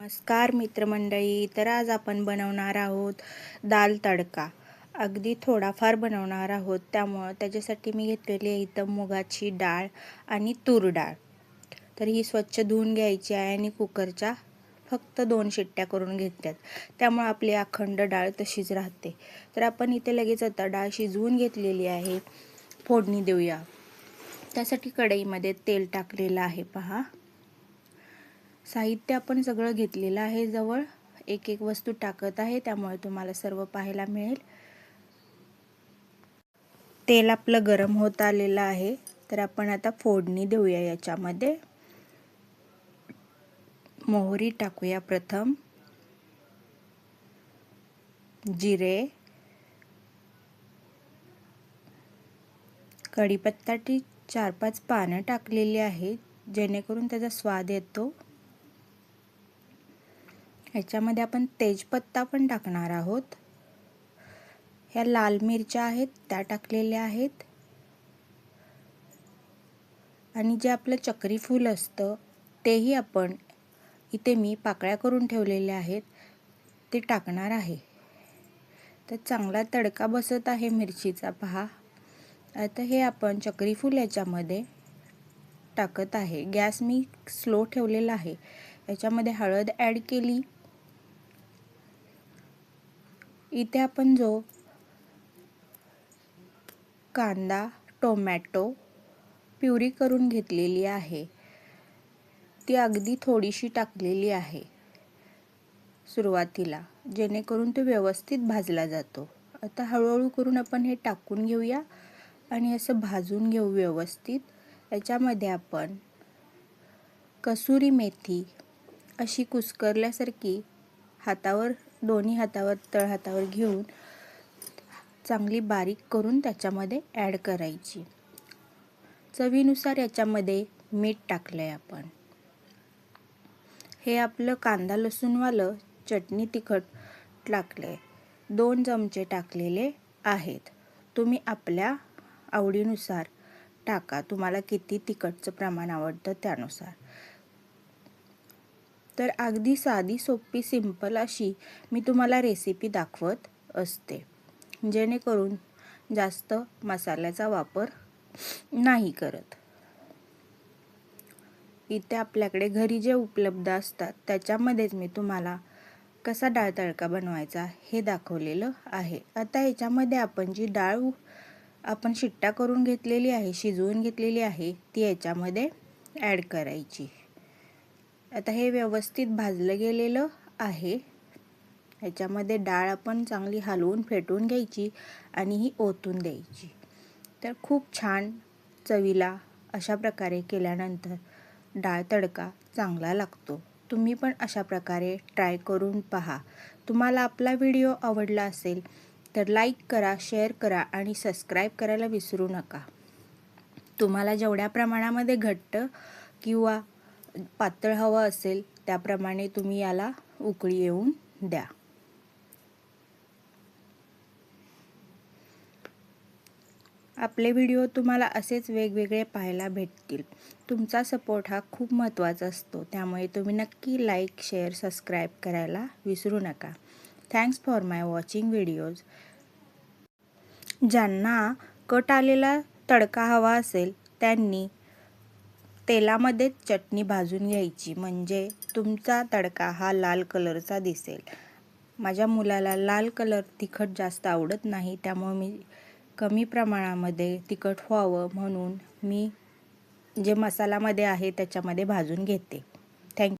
नमस्कार मित्रमंडळी तर आज आपण बनवणार आहोत दाल तडका. अगदी थोडाफार बनवणार आहोत त्यामुळं त्याच्यासाठी मी घेतलेली आहे इथं मुगाची डाळ आणि तूर डाळ. तर ही स्वच्छ धुवून घ्यायची आहे आणि कुकरच्या फक्त दोन शिट्ट्या करून घेतल्यात. त्यामुळं आपली अखंड डाळ तशीच राहते. तर आपण इथे लगेच आता डाळ शिजवून घेतलेली आहे. फोडणी देऊया. त्यासाठी कढईमध्ये तेल टाकलेलं आहे पहा. साहित्य आपण सगळं घेतलेलं आहे जवळ. एक एक वस्तू टाकत आहे त्यामुळे तुम्हाला सर्व पाहायला मिळेल. तेल आपलं गरम होत आलेलं आहे तर आपण आता फोडणी देऊया याच्यामध्ये. मोहरी टाकूया प्रथम. जिरे. कढीपत्ताची चार पाच पानं टाकलेली आहेत जेणेकरून त्याचा स्वाद येतो. ह्याच्यामध्ये आपण तेजपत्ता पण टाकणार आहोत. ह्या लाल मिरच्या आहेत त्या टाकलेल्या आहेत. आणि जे आपलं चक्री फूल असतं तेही आपण इथे मी पाकळ्या करून ठेवलेल्या आहेत ते टाकणार आहे. तर चांगला तडका बसत आहे मिरचीचा पहा. आता हे आपण चक्रीफूल याच्यामध्ये टाकत आहे. गॅस मी स्लो ठेवलेला आहे. याच्यामध्ये हळद ॲड केली. इथे आपण जो कांदा टोमॅटो प्युरी करून घेतलेली आहे ती अगदी थोडीशी टाकलेली आहे सुरुवातीला जेणेकरून तो व्यवस्थित भाजला जातो. आता हळूहळू करून आपण हे टाकून घेऊया आणि असं भाजून घेऊ व्यवस्थित. याच्यामध्ये आपण कसुरी मेथी अशी कुस्करल्यासारखी हातावर दोन्ही हातावर तळहातावर घेऊन चांगली बारीक करून त्याच्यामध्ये ॲड करायची. चवीनुसार याच्यामध्ये मीठ टाकलं आहे आपण. हे आपलं कांदा लसूणवालं चटणी तिखट टाकलं आहे दोन चमचे टाकलेले आहेत. तुम्ही आपल्या आवडीनुसार टाका. तुम्हाला किती तिखटचं प्रमाण आवडतं त्यानुसार. तर अगदी साधी सोपी सिंपल अशी मी तुम्हाला रेसिपी दाखवत असते. जेणेकरून जास्त मसाल्याचा वापर नाही करत. इथे आपल्याकडे घरी जे उपलब्ध असतात त्याच्यामध्येच मी तुम्हाला कसा डाळ तडका बनवायचा हे दाखवलेलं आहे. आता याच्यामध्ये आपण जी डाळ आपण शिट्टा करून घेतलेली आहे शिजवून घेतलेली आहे ती याच्यामध्ये ॲड करायची. आता हे व्यवस्थित भाजलं गेलेलं आहे. ह्याच्यामध्ये डाळ आपण चांगली हलवून फेटून घ्यायची आणि ही ओतून द्यायची. तर खूप छान चवीला अशा प्रकारे केल्यानंतर डाळ तडका चांगला लागतो. तुम्ही पण अशा प्रकारे ट्राय करून पहा. तुम्हाला आपला व्हिडिओ आवडला असेल तर लाईक करा शेअर करा आणि सबस्क्राईब करायला विसरू नका. तुम्हाला जेवढ्या प्रमाणामध्ये घट्ट किंवा पातळ हवं असेल त्याप्रमाणे तुम्ही याला उकळी येऊन द्या. आपले व्हिडिओ तुम्हाला असेच वेगवेगळे पाहायला भेटतील. तुमचा सपोर्ट हा खूप महत्त्वाचा असतो. त्यामुळे तुम्ही नक्की लाईक शेअर सबस्क्राईब करायला विसरू नका. Thanks for my watching videos. ज्यांना कट आलेला तडका हवा असेल त्यांनी तेलामध्ये चटणी भाजून घ्यायची. म्हणजे तुमचा तडका हा लाल कलरचा दिसेल. माझ्या मुलाला लाल कलर तिखट जास्त आवडत नाही त्यामुळे मी कमी प्रमाणामध्ये तिखट व्हावं म्हणून मी जे मसालामध्ये आहे त्याच्यामध्ये भाजून घेते.